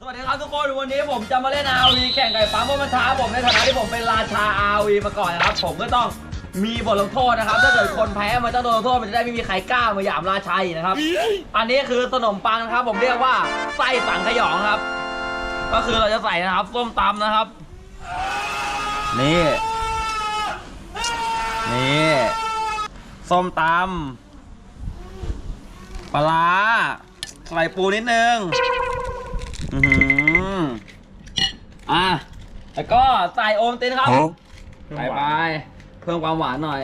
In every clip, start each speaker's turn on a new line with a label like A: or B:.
A: สวัสดีครับทุกคนวันนี้ผมจะมาเล่น RV แข่งไก่ปั๊มเพราะมันท้าผมในฐานะที่ผมเป็นราชา RV มาก่อนนะครับ ผมก็ต้องมีบทลงโทษนะครับ ถ้าเกิดคนแพ้มันต้องโดนลงโทษมันจะได้ไม่มีใครกล้ามาหยามราชาอีกนะครับ อันนี้คือขนมปังนะครับ ผมเรียกว่าไส้สังขยองครับ ก็คือเราจะใส่นะครับส้มตำนะครับ นี่ นี่ส้มตำปลาใส่ปูนิดนึง อือหืออะแล้วก็ใส่โอมตินครับใส่ไปเพิ่มความหวานหน่อย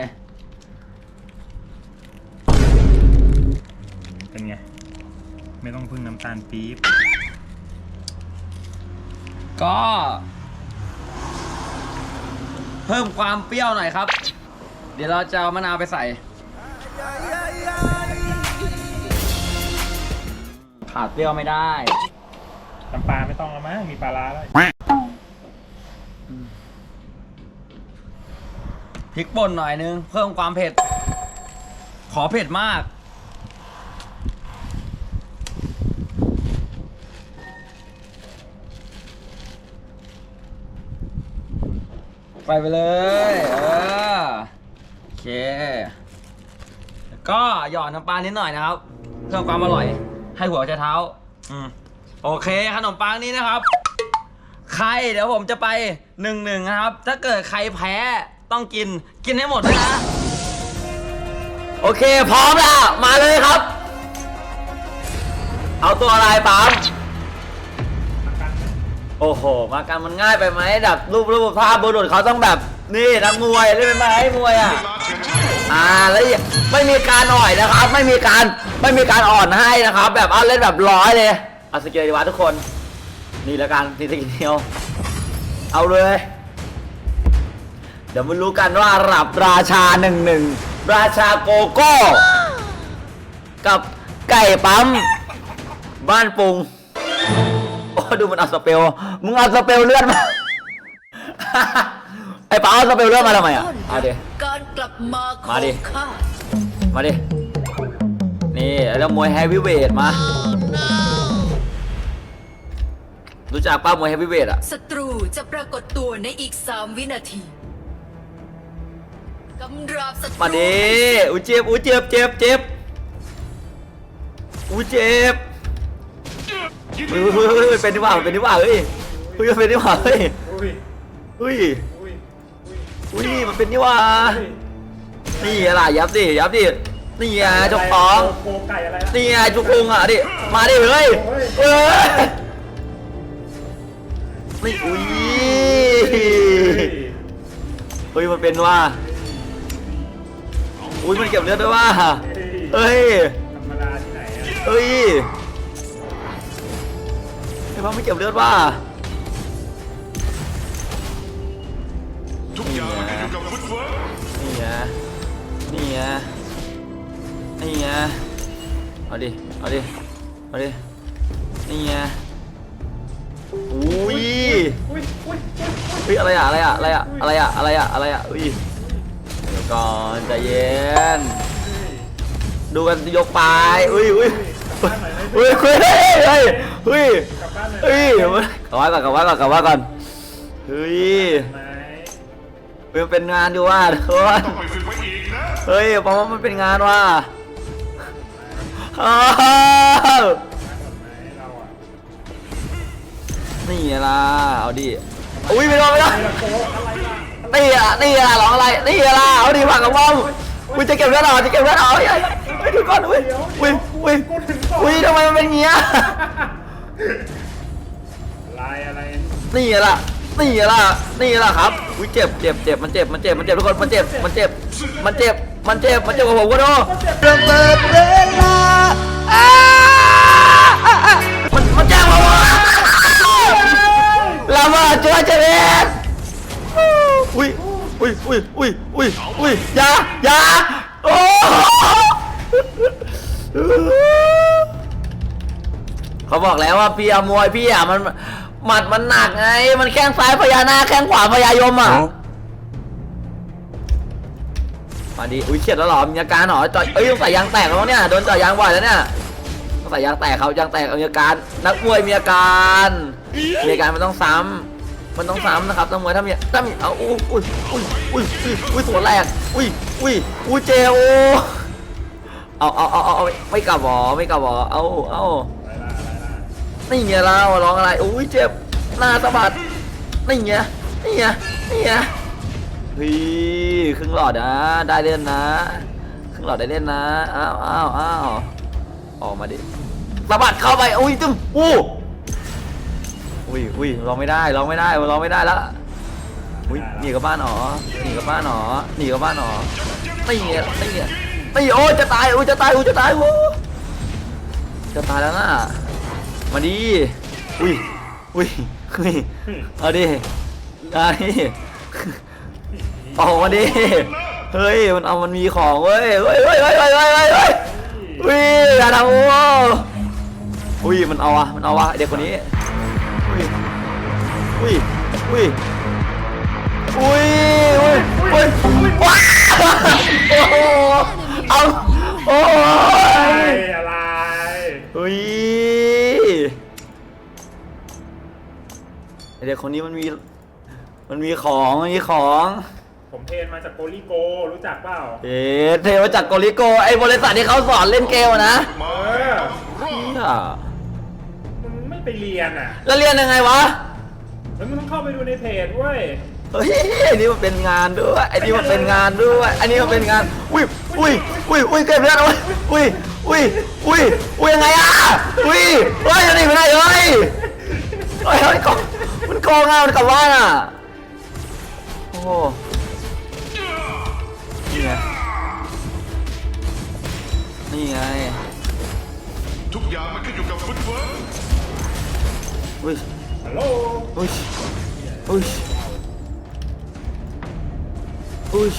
B: เป็นไง ไม่ต้องพึ่งน้ำตาลปี๊บ
A: ก็ เพิ่มความเปรี้ยวหน่อยครับ เดี๋ยวเราจะเอามะนาวไปใส่ขาดเปรี้ยวไม่ได้
B: น้ำปลาไม่ต้องแล้วมั้งมีปลาร้าแล้ว
A: พริกป่นหน่อยนึง เพิ่มความเผ็ด ขอเผ็ดมากใส่ไปเลย เออ โอเค ก็หยอดน้ำปลานิดหน่อยนะครับ เพิ่มความอร่อย ให้หัวใจเท้า อืม โอเคขนมปังนี้นะครับ ใครเดี๋ยวผมจะไปหนึ่งหนึ่งนะครับ ถ้าเกิดใครแพ้ต้องกินกินให้หมดนะ โอเค พร้อมแล้วมาเลยครับ เอาตัวอะไรปั๊มโอ้โห มากันมันง่ายไปไหมแบบรูปรูปภาพบุรุษเขาต้องแบบ นี่นักมวยเล่นเป็นไหมมวยอะอ่าแล้วไม่มีการอ่อยนะครับ ไม่มีการไม่มีการอ่อนให้นะครับ แบบเอาเล่นแบบร้อยเลย เอาสเกลดีวะทุกคน นี่ล้วกันทีสกิลเดียว เอาเลย เดี๋ยวมารู้กันว่าระดับราชาหนึ่งหนึ่งราชาโกโก้ กับไก่ปั๊ม บ้านปุงโอ้ดูมันเอาสเปลมึงเอาสเปลเลื่อนมาไอ้ป๋าเอาสเปลเลื่อนมาทำไมอะเอาดิ
C: การกลับมา
A: มาดิมาดินี่แล้วมวยแฮฟวีเวทมา รู้จักป้ามวยแฮฟวีเวทอะ
C: ศัตรูจะปรากฏตัวในอีก 3 วินาทีกำราบศัตรู
A: มาดิอุ้ยเจ็บอุ้ยเจ็บเจ็บเจ็บอุ้ยเจ็บเฮ้ยเฮ้ยเฮ้ยเฮ้ยเป็นดีกว่าเป็นดีกว่าเฮ้ยเฮ้ยเป็นดีกว่าเฮ้ย
B: อุ้ย
A: เฮ้ย
B: อุ้ย
A: อุ้ยมันเป็นดีกว่านี่อะไรยับดิยับดินี่ไงเจกของ
B: โกไก่อะไรล่ะ
A: นี่ไงจุกพุงอะดิมาดิเฮ้ยเฮ้ย นี่อุ้ยเฮ้ยมันเป็นว่าอุ้ยมันเก็บเลือดด้วยว่าเฮ้ย
B: ธรรมดาที่ไหนอะ
A: เฮ้ยไอ้พ่อไม่เก็บเลือดว่า
D: ทุกอย่างมันขึ้นอยู่กับฟุตเวิร์ก
A: นี่ไงนี่ไงนี่ไงเอาดิเอาดิเอาดินี่ไง อุ้ย
B: อุ้ยอุ้ย
A: เฮ้ยอะไรอะอะไรอะอะไรอะอะไรอะอะไรอะอะไรอะอุ้ยเดี๋ยวก่อนใจเย็น ดูกันยกปลายอุ้ยอุ้ยอุ้ยอุ้ยเฮ้ยเฮ้ย
B: กลับบ้านเลย
A: เฮ้ยกลับว่านก่อนกลับว่านก่อนกลับว่านก่อนเฮ้ย
B: ไหน
A: เฮ้ยมันเป็นงานอยู่ว่าทุกคน
D: ต้องไปฝึกไว้อีกนะ
A: เฮ้ยเพราะว่ามันเป็นงานว่ะอ้าว
B: นี่
A: ล่ะเอาดิอุ้ยไม่ต้องไม่
B: ไอ้ละโกอะไรล่ะ
A: นี่อะนี่อะร้องอะไรนี่ล่ะเอาดิผักกับอมอุ้ยจะเก็บเลือดออจะเก็บเลือดออกเฮ้ยเฮ้ยดูก่อนอุ้ยอุ้ยอุ้ย
B: กูถึงก่อน
A: อุ้ยทำไมมันเป็นเงี้ย
B: ลายอะไร
A: นี่ล่ะนี่ล่ะนี่ล่ะครับอุ้ยเจ็บเจ็บเจ็บมันเจ็บมันเจ็บมันเจ็บทุกคนมันเจ็บมันเจ็บมันเจ็บมันเจ็บมันเจ็บกับผมก็ดูมันมันแจ้าเจเรนอุ้ยอุ้ยอุ้ยอุ้ยอุ้ยอุ้ยอยาอยาโอ้เขาบอกแล้วว่าพี่อะมวยพี่อะมันหมัดมันหนักไง มันแข้งซ้ายพญานาคแข้งขวาพญายมอะ มาดิอุ้ยเฉียดแล้วเหรอ มีอาการเหรอจ่อยเอ้ยต้องใส่ยางแตกแล้วเนี่ย โดนจ่อยยางบ่อยแล้วเนี่ยใส่ยางแตกเขายางแตกเอามีอาการ นักมวยมีอาการ มีอาการมันต้องซ้ำ มันต้องซ้ำนะครับนักมวยถ้ามีถ้ามีเอาอุ้ยอุ้ยอุ้ยอุ้ยอุ้ยอุ้ยตัวแรกอุ้ยอุ้ยอุ้ยเจโอเอาเอาเอาเอาไม่กลับหรอไม่กลับหรอเอาเอา
B: อะไรล่ะอะไรล่ะ
A: นี่ไงเราร้องอะไรอุ้ยเจ็บหน้าสะบัดนี่ไงนี่ไงนี่ไงเฮ้ยครึ่งหลอดนะได้เล่นนะครึ่งหลอดได้เล่นนะอ้าวอ้าวอ้าวออกมาดิสะบัดเข้าไปอุ้ยตึ้มอู้ อุ้ยอุ้ยร้องไม่ได้ร้องไม่ได้มันร้องไม่ได้แล้วอุ้ยหนีกลับบ้านหรอหนีกลับบ้านหรอหนีกลับบ้านหรอนี่ไงนี่ไงนี่โอ้จะตายอุ้ยจะตายอุ้ยจะตายโอ้จะตายแล้วน่ะมาดิอุ้ยอุ้ยอุ้ยเอาดิได้ออกมาดิเฮ้ยมันเอามันมีของเว้ยเฮ้ยเฮ้ยเฮ้ยเฮ้ยเฮ้ยเฮ้ยอุ้ยอย่าทำโอ้อุ้ยมันเอาอะมันเอาอะเด็กคนนี้ อุ้ยอุ้ยอุ้ยอุ้ยอุ้ยว้าวโอ้โหเอาโอ้
B: อะไร
A: ย
B: อะไร
A: อุ้ยไอเด็กคนนี้มันมี มันมีของมันมีของ
B: ผมเทรนมาจากโกลิโกรู้จักเปล่า
A: เอ๊ะเทมาจากโกลิโกไอบริษัทที่เขาสอนเล่นเกมอะนะ
D: มา
B: เออ
D: รอด
A: เหี้ย
B: มึงไม่ไปเรียนอะ
A: แล้วเรียนยังไงวะ
B: แล้วมึงต้องเข้าไปดูในเพจเว้ย
A: เฮ้ยไอันนี้มันเป็นงานด้วยไอันนี้มันเป็นงานด้วยอันนี้มันเป็นงาน อุ้ยอุ้ยอุ้ยอุ้ยเก็บเลือดเอาไว้อุ้ยอุ้ยอุ้ยอุ้ยยังไงอะอุ้ยเฮ้ยจะหนีไปไหนเฮ้ยเฮ้ยเฮ้ยกองมันกองอะมันกลับบ้านอะโอ้โหนี่ไงนี่ไง
D: ทุกอย่างมันขึ้นอยู่กับฟุตเวิร์ก
A: อุ้ย
B: ฮัลโหล
A: อุ้ยอุ้ยอุ้ย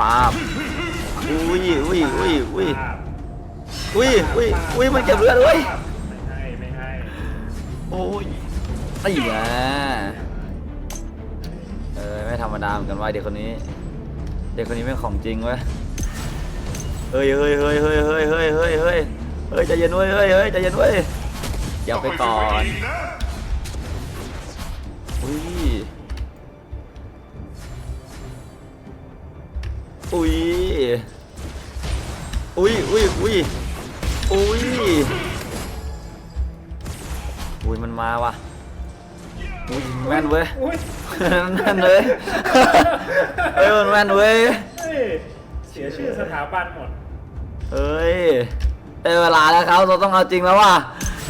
A: ปาบอุ้ยอุ้ยอุ้ยอุ้ย
B: ภาพ
A: อุ้ยอุ้ยอุ้ยมันเก็บเลือดด้วย
B: ไม่ให้ไม่ให้
A: โอ้ยไอ้ยาเออไม่ธรรมดาเหมือนกันว่าเด็กคนนี้ เด็กคนนี้ไม่งของจริงเว้ยเฮ้ยเฮ้ยเฮ้ยเฮ้ยเฮ้ยเฮ้ยเฮ้ยเฮ้ยเฮ้ยใจเย็นเว้ยเฮ้ยเฮ้ยใจเย็นเว้ย อย่าไปก่อน
D: อีกนะ
A: อุ้ยอุ้ยอุ้ยอุ้ยอุ้ยอุ้ยอุ้ยมันมาว่ะอุ้ยแม่นเว้ย
B: อุ้ย
A: แม่นเลยเฮ้ยมันแม่นเว้ย
B: เฮ้ยเสียชื่อสถาบันหมด
A: เฮ้ยได้เวลาแล้วเขาเราต้องเอาจริงแล้วว่ะ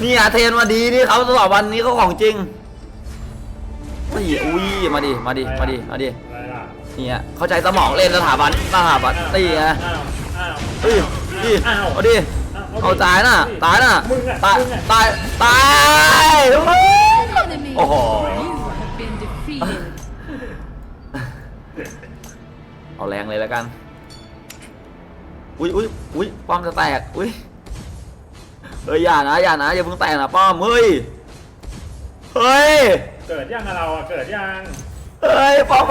A: นี่อาเทนมาดีนี่เขาสอบวันนี้เขาของจริงนี่อุ้ยมาดิมาดิมาดิมาดิ
B: อะไรล่ะ
A: นี่ยเข้าใจสมองเล่นสถาบันสถาบันตีไง
B: อ้าวอ้าว
A: เฮ้ยดิ
B: อ้าว
A: เอาดิ
B: อ้าว
A: เอาตายน่ะตายน่ะ
B: มึงอะ
A: ตาย
B: มึงอะ
A: ตายตายโอ้โอ้โห
E: You have been defeated.
A: เอาแรงเลยแล้วกัน อุ้ยอุ้ยอุ้ยป้อมจะแตก อุ้ย เฮ้ยอย่านะอย่านะอย่าเพิ่งแตกนะป้อมเฮ้ยเฮ้ย
B: เกิดยังอะเราอะเกิดยัง
A: เฮ้ยป้อมผ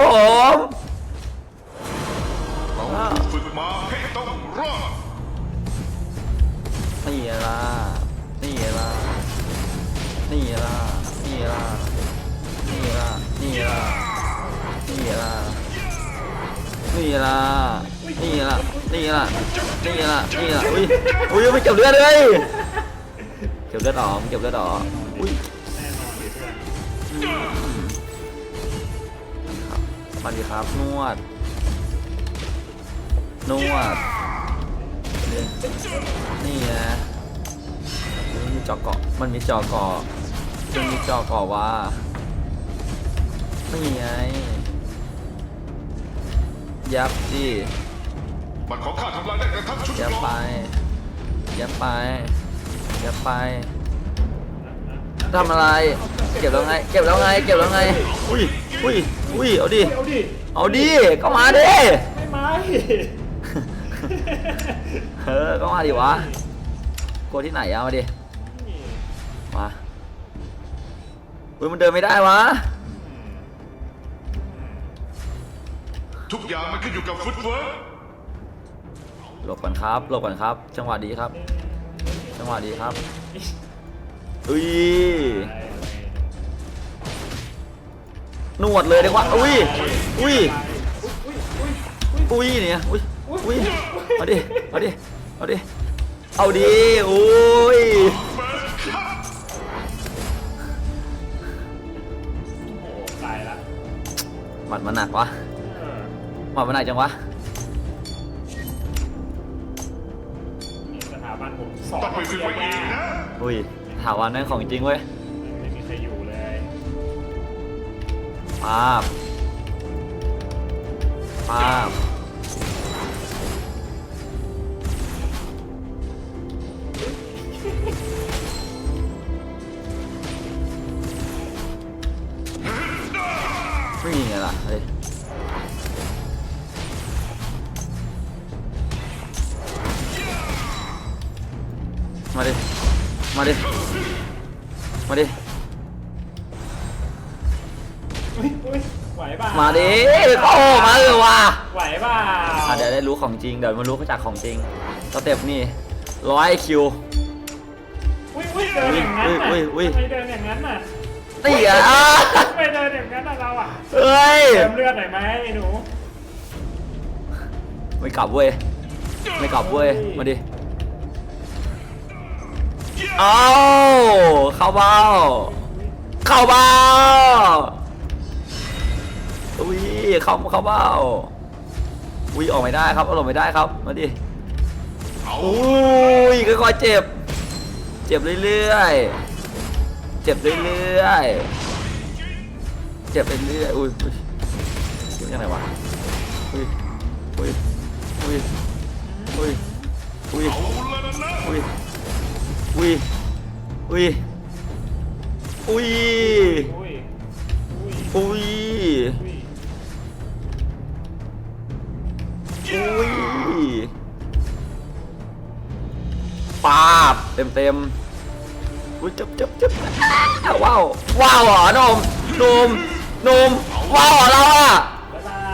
A: ม
D: เราถูกฝึกมาให้ต้องรอด
A: นี่ล่ะนี่ล่ะนี่ล่ะนี่ล่ะนี่ล่ะนี่ล่ะนี่ล่ะนี่ล่ะนี่ล่ะนี่ล่ะนี่ล่ะนี่ล่ะอุ้ยอุ้ยไม่เก็บเลือดเลย เก็บเลือดออกมันเก็บเลือดออกอุ้ย
B: แน่นอนดิเพื่อน
A: สวัสดีครับนวด นวด นี่นะมันมีจอเกาะมันมีจอเกาะมันมีจอเกาะว่านี่ไงยับดิ
D: มันขอข้าทำลายได้กระทั่งชุด
A: ยับ
D: เกราะ
A: ไปยับไป ยับไปทำอะไร เก็บแล้วไง เก็บแล้วไง เก็บแล้วไง อุ้ย อุ้ย อุ้ย เอาดิ
B: เอาดิ
A: เอาดิ ก็มาดิ
B: ไม่ไม่
A: เออ ก็มาดิวะกลัวที่ไหนเอามาดิ มา อุ้ยมันเดินไม่ได้วะ
D: ทุกอย่างมันขึ้นอยู่กับฟุตเวิร์ก
A: หลบก่อนครับ หลบก่อนครับ จังหวะดีครับ หวะดีครับอุ้ยนวดเลยดีกว่าอุ้ยอุ้ยอุ้ยเนี่ยอุ้ยอุ้ยเอาดิเอาดิเอาดิเอาดิอุ้ย
B: โอ้โหตายละ
A: หมัดมันหนักวะ
B: เออ
A: หมัดมันหนักจังวะ
B: ผมสอน
D: ต้องไปฝึกมาเองนะ
A: อุ้ยถาวันนั่นของจริงเว้ย
B: ไม่มีใครอยู่เลย
A: ปาบปาบไม่มีไงล่ะเฮ้ย มาดิ มาดิ มาดิ
B: อุ้ยอุ้ยไหวเปล่า
A: มาดิ โอ้มาเลยว่ะ
B: ไหวเปล่า
A: อะเดี๋ยวได้รู้ของจริง เดี๋ยวมารู้จากของจริงสเต็ปนี่ร้อยคิว
B: อุ้ยอุ้ยเดินอย่างนั้นน่ะ
A: อุ้ยอุ้ยอุ้ย
B: ทำไมเดินอย่างนั้นน่ะ
A: ตีอะอะ
B: ทำไมเดินอย่างนั้นน่ะเราอะ
A: เอ้ย
B: เติมเลือดหน่อยไหมไอ้หนู
A: ไม่กลับเว้ย ไม่กลับเว้ย มาดิ เอาเข้าเบ้า เข้าเบ้าอุ้ยเข้าเข้าเบ้าอุ้ยออกไม่ได้ครับออกไม่ได้ครับมาดิ
D: อา
A: อุ้ยค่อยๆเจ็บ เจ็บเรื่อยๆเจ็บเรื่อยๆเจ็บเรื่อยๆอุ้ยอุ้ยเจ็บยังไงวะอุ้ยอุ้ยอุ้ยอุ้ยอุ้ยอุ้ย อุ้ยอุ้ยอุ้ย
B: อุ้ยอุ้ย
A: อุ้ย
B: อุ้ย
A: อุ้ยปาบเต็มเต็มๆอุ้ยจับจับจับอ้าวว้าวว้าวเหรอนมนมนมว้าวเหรอเราอะ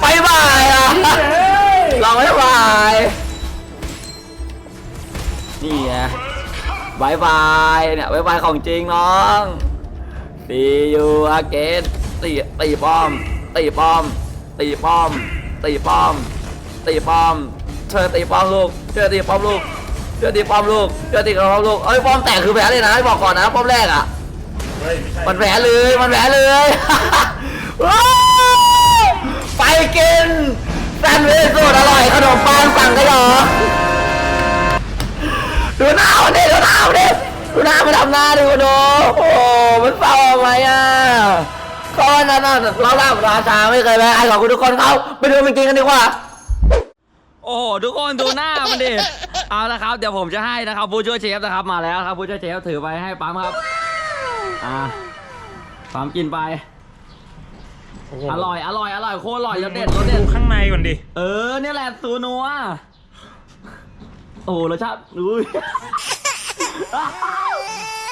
A: ไปบ่ายอะ
B: เฮ้ย
A: เราไม่บายนี่ไง บายบายเนี่ยบายบายของจริงน้องตีอยู่อาเกนตีตีป้อมตีป้อมตีป้อมตีป้อมตีป้อมเธอตีป้อมลูกเธอตีป้อมลูกเธอตีป้อมลูกเธอตีป้อมลูกเอ้ยป้อมแตกคือแผลเลยนะให้บอกก่อนนะป้อมแรกอะ
B: เฮ้ยไม่ใช่
A: มันแผลเลยมันแผลเลยว้าวไปกินแซนด์วิชสูตรอร่อยขนมปังสั่งกันเหรอ ดูหน้ามันดิดูหน้ามันดิดูหน้ามันทำหน้าดูดูโอ้โหมันเศร้าไหมอะก้อนนั้นน่ะเราล่าราชาไม่เคยแพ้ไอ้ขอบคุณทุกคนเขาไปดูมันกินกันดีกว่าโอ้โหทุกคนดูหน้ามันดิเอาละครับเดี๋ยวผมจะให้นะครับผู้ช่วยเชฟนะครับมาแล้วครับผู้ช่วยเชฟถือไปให้ปั๊มครับอ่าปั๊มกินไปอร่อยอร่อยอร่อยโคตรอร่อยรสเด็ดรสเด็ด
B: ดูข้างในก่อนดิ
A: เออเนี่ยแหละสูนัว โอ้โหรสชาติอุ้ย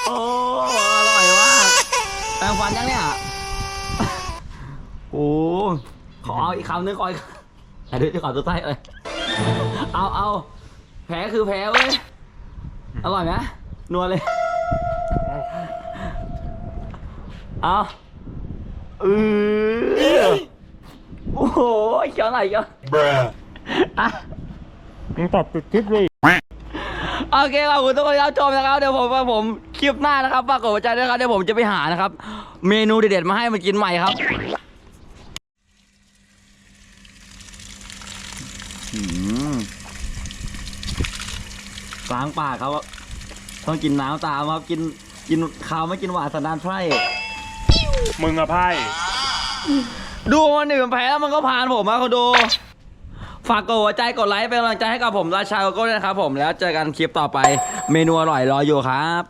A: โอ้อร่อยมากแปรงฟันยังเนี่ยโอ้ขอเอาอีกคำนึงขออีกแต่ด้วยขอตัวใต้เลยเอาเอาแพ้คือแพ้เว้ยอร่อยไหมนัวเลยเอาเออโอ้โหเกี่ยวไหนเกี่ยวอะ
B: มึงตอบติดทิปเลย
A: โอเคขอบคุณทุกคนที่รับชมนะครับ เดี๋ยวผมว่าผมคลิปหน้านะครับฝากกดหัวใจด้วยครับเดี๋ยวผมจะไปหานะครับ เมนูเด็ดๆมาให้มากินใหม่ครับอืมกลางป่ากครับต้องกินน้ำตามครับกินกินข้าวไม่กินหวานสันดานไพร่
B: มึงอะไพ่
A: ดูมันหนึ่งแพ้แล้วมันก็ผ่านผมมาเขาดู ฝากกดหัวใจกดไลค์เป็นกำลังใจให้กับผมราชาโกโก้ด้วยนะครับผมแล้วเจอกันคลิปต่อไปเมนูอร่อยรออยู่ครับ